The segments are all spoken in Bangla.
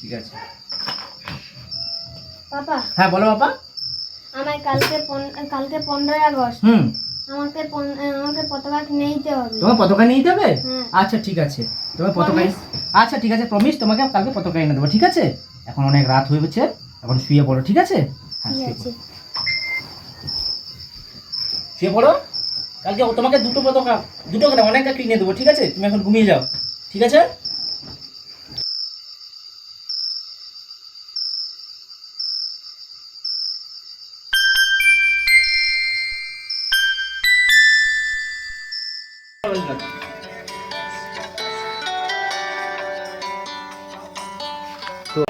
ঠিক আছে। পাপা? হ্যাঁ বলো বাবা আমায় কালকে কালকে পনেরোই আগস্ট। হুম। আমাকে আমাকে পতাকা কিনে দিতে হবে। তোমার পতাকা নিয়ে যাবে হ্যাঁ। আচ্ছা ঠিক আছে। তোমার পতাকা আচ্ছা ঠিক আছে প্রমিস তোমাকে কালকে পতাকা এনে দেবো ঠিক আছে? এখন অনেক রাত হয়ে গেছে এখন শুয়ে পড়ো ঠিক আছে? হ্যাঁ শুয়ে পড়ো। কালকে তোমাকে দুটো পতাকা দুটো কেন অনেক কিনে দেবো ঠিক আছে? তুমি এখন ঘুমিয়ে যাও ঠিক আছে? यस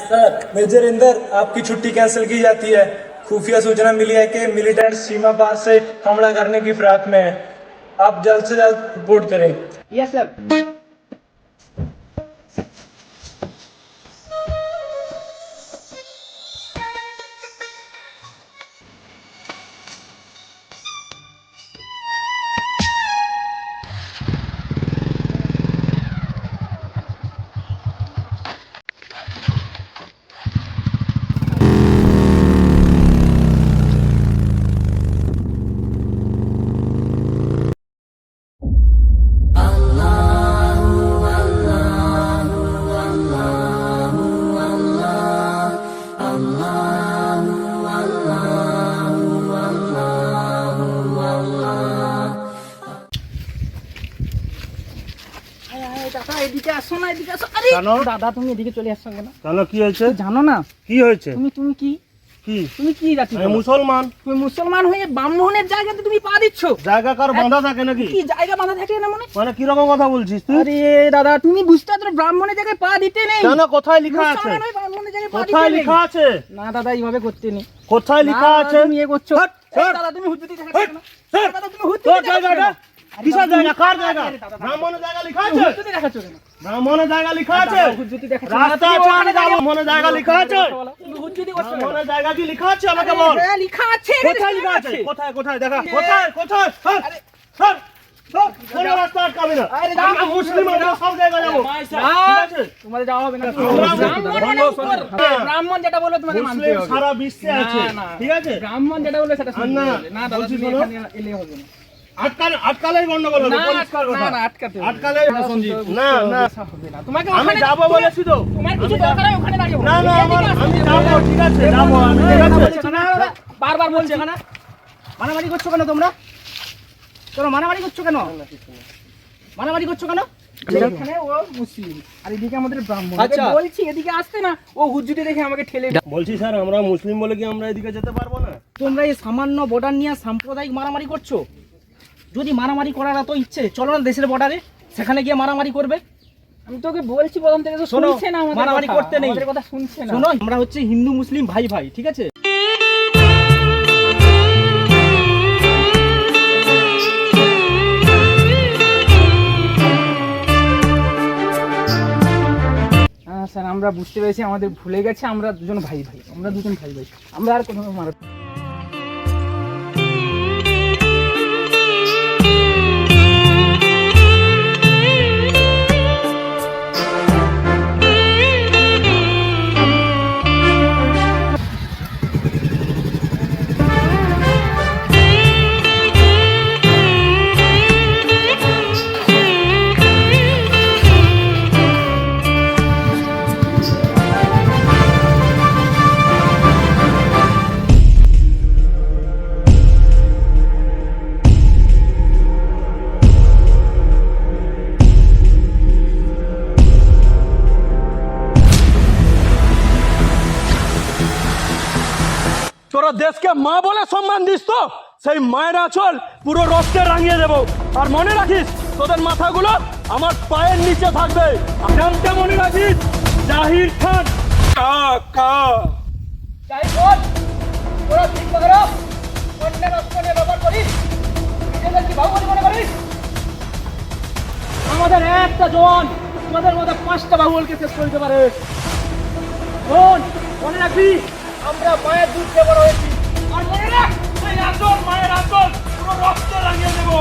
सर मेजर इंदर आपकी छुट्टी कैंसिल की जाती है। खुफिया सूचना मिली है कि मिलिटेंट सीमा पास से हमला करने की फिराक में है। आप जल्द से जल्द रिपोर्ट करें। यस सर দাদা এদিকে আসো না এদিকে আসো। আরে কেন? দাদা তুমি এদিকে চলে আসছো কেন? কেন কি হয়েছে? জানো না? কি হয়েছে? তুমি তুমি কি? কি? তুমি কি জাতি আমি মুসলমান। তুমি মুসলমান হয়ে ব্রাহ্মণের জায়গাতে তুমি পা দিচ্ছ? জায়গা কার বাঁধা থাকে নাকি? কি জায়গা বাঁধা থাকে না মনে? মানে কীরকম কথা বলছিস তুই? আরে দাদা তুমি বুঝতে পারছ না, ব্রাহ্মণের জায়গায় পা দিতে নেই। কেন কোথায় লেখা আছে? মুসলমান হয়ে ব্রাহ্মণের জায়গায় পা দিতে কোথায় নেই। লেখা আছে? না দাদা এইভাবে করতে নেই। কোথায় লেখা না, আছে? তুমি করছ। হাট, এই হাট। দাদা তুমি হুজুরি দেখাচ্ছ হাট, কেন? হাট। দাদা তুমি হুজুরি তোর দেখাচ্ছ জায়গাটা? কেন? কিসের জায়গা? কার জায়গা? ব্রাহ্মণের জায়গা লেখা আছে? দেখাচ্ছ কেন? ব্রাহ্মণের জায়গা লেখা আছে? রাস্তা আছে আমি যাব মনে জায়গা লেখা আছে? ব্রাহ্মণের জায়গা কি লেখা আছে? আমাকে বল। হ্যাঁ, লেখা আছে কোথায় লেখা আছে? কোথায় কোথায় দেখা। কোথায় কোথায়? স্যার স্যার ব্রাহ্মণ যেটা বলবে তোমাকে সারা বিশ্বে আছে। ঠিক আছে? ব্রাহ্মণ যেটা বলবে সেটা না, দাদা এলে হবে না। আটকালে আটকালেই গন্ডগোল হবে পরিষ্কার কথা না, না, আটকাতে হবে। না, সঞ্জিত, না না। হবে না। তোমাকে আমি ওখানে- বলেছি তো। তোমার কিছু দরকার হয় ওখানে দাঁড়িয়ে না না আমার আমি এদিকে ঠিক আছে যাব আমি ঠিক আছে। না, না, না, বারবার বলছে এখানে। মারামারি করছ কেন তোমরা? কেন মারামারি করছ কেন? মারামারি করছ কেন? ও মুসলিম আর এদিকে আমাদের ব্রাহ্মণ। আচ্ছা। বলছি এদিকে আসতে না ও হুজুরি দেখে আমাকে ঠেলে বলছি স্যার আমরা মুসলিম বলে কি আমরা এদিকে যেতে পারব না? তোমরা এই সামান্য বর্ডার নিয়ে সাম্প্রদায়িক মারামারি করছ? যদি মারামারি করার এত ইচ্ছে চলো না দেশের বর্ডারে সেখানে গিয়ে মারামারি করবে। আমি তোকে বলছি প্রথম থেকে তো শোনো, শুনছে না মারামারি করতে নেই। কথা শুনছে না। শোনো, আমরা হচ্ছে হিন্দু মুসলিম ভাই ভাই ঠিক আছে? হ্যাঁ স্যার আমরা বুঝতে পেরেছি আমাদের ভুলে গেছে আমরা দুজন ভাই ভাই। আমরা দুজন ভাই ভাই। আমরা আর কোনো মারা তোরা দেশকে মা বলে সম্মান দিস তো? সেই মায়ের আঁচল পুরো রক্তে রাঙিয়ে দেবো। আর মনে রাখিস তোদের মাথাগুলো আমার পায়ের নিচে থাকবে। নামটা মনে রাখিস জাহির খান। কা কা যাই বল তোরা ঠিক করে অন্যের অস্ত্র ব্যবহার করিস। নিজেদের কি বাহুবলী মনে করিস? আমাদের একটা জন তোমাদের মধ্যে পাঁচটা বাহুবলকে শেষ করে দিতে পারে। শোন মনে রাখবি আমরা মায়ের দুধ দিয়ে বড় হয়েছি। আর মনে রাখ এই আসল মায়ের আসল পুরো রক্তে রাঙিয়ে দেবো।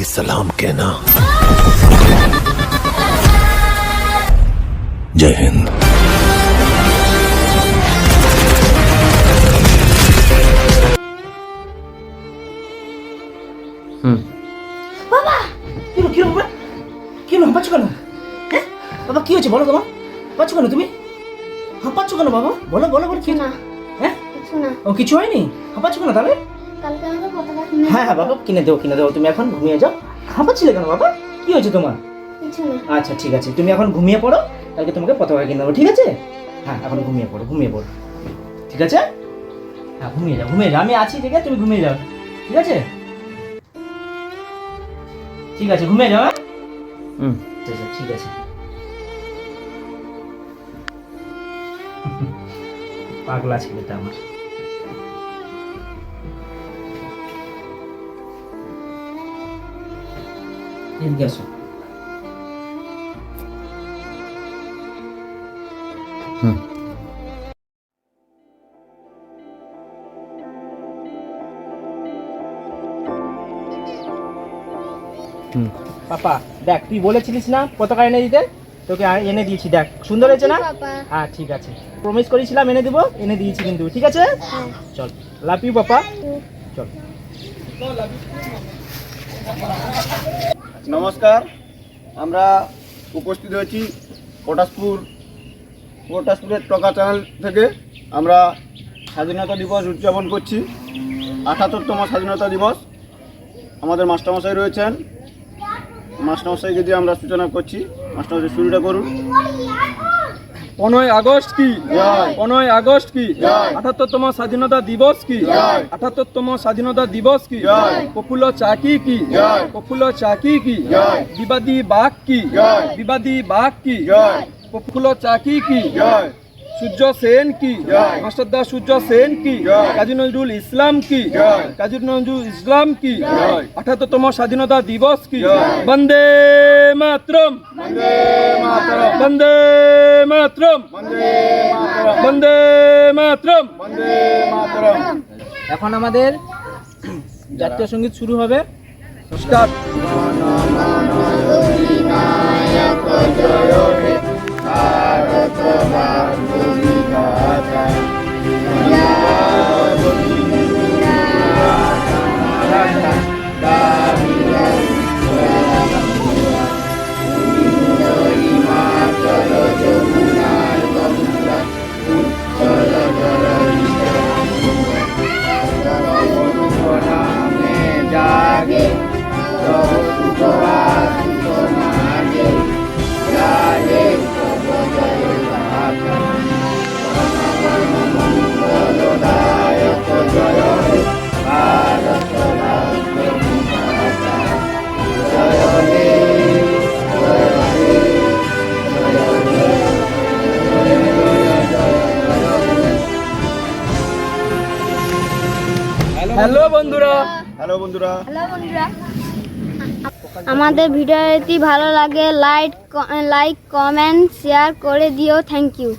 सलाम कहना जय हिंद কি হলো, কি হলো বাবা কি হলো হাঁপাচ্ছ কেন হ্যাঁ বাবা কি হয়েছে বলো তোমার হাঁপাচ্ছ কেন তুমি হাঁপাচ্ছ কেন বাবা বলো বলো বলো কি না হ্যাঁ কিছু না ও কিছু হয়নি হাঁপাচ্ছ কেন তাহলে হ্যাঁ হ্যাঁ বাবা কিনে দেবো কিনে দেবো। তুমি এখন ঘুমিয়ে যাও। হাঁপাচ্ছিলে কেন বাবা? কি হয়েছে তোমার? আচ্ছা ঠিক আছে। তুমি এখন ঘুমিয়ে পড়ো কালকে তোমাকে পতাকা কিনে দেবো ঠিক আছে? হ্যাঁ এখন ঘুমিয়ে পড়ো ঘুমিয়ে পড়ো। ঠিক আছে? হ্যাঁ ঘুমিয়ে যাও ঘুমিয়ে যাও। আমি আছি ঠিক আছে? তুমি ঘুমিয়ে যাও। ঠিক আছে? ঠিক আছে ঘুমিয়ে যাও হ্যাঁ? হুম। ঠিক আছে ঠিক আছে। পাগলা ছেলেটা আমার। এদিকে আসো। পাপা দেখ তুই বলেছিলিস না পতাকা এনে দিতে? তোকে এনে দিয়েছি দেখ সুন্দর হয়েছে না? হ্যাঁ ঠিক আছে। প্রমিস করেছিলাম এনে দেবো এনে দিয়েছি কিন্তু ঠিক আছে? হ্যাঁ। চল লাভ ইউ পাপা। চল। নমস্কার, আমরা উপস্থিত হয়েছি পটাশপুর, পটাশপুরের টকা চ্যানেল থেকে। আমরা স্বাধীনতা দিবস উদযাপন করছি, আঠাত্তরতম স্বাধীনতা দিবস। আমাদের মাস্টারমশাই রয়েছেন। মাস্টারমশাইকে দিয়ে আমরা সূচনা করছি। মাস্টারমশাই, শুরুটা করুন। পনেরোই আগস্ট কি। পনেরোই আগস্ট কি। আঠাত্তরতম স্বাধীনতা দিবস কি। আঠাত্তরতম স্বাধীনতা দিবস কি। প্রফুল্ল চাকি কি। প্রফুল্ল চাকি কি। বিবাদী বাঘ কি। বিবাদী বাঘ কি। প্রফুল্ল চাকি কি সূর্য সেন কি? জয়। মাস্টারদা সূর্য সেন কি? কাজী নজরুল ইসলাম কি? কাজী নজরুল ইসলাম কি? জয়। আঠাত্তরতম স্বাধীনতা দিবস কি? জয়। বন্দে মাতরম। বন্দে মাতরম। বন্দে মাতরম। এখন আমাদের জাতীয় সংগীত শুরু হবে। স্টার্ট হ্যালো বন্ধুরা। হ্যালো বন্ধুরা। আমাদের ভিডিওটি ভালো লাগে লাইক লাইক কমেন্ট শেয়ার করে দিও। Thank you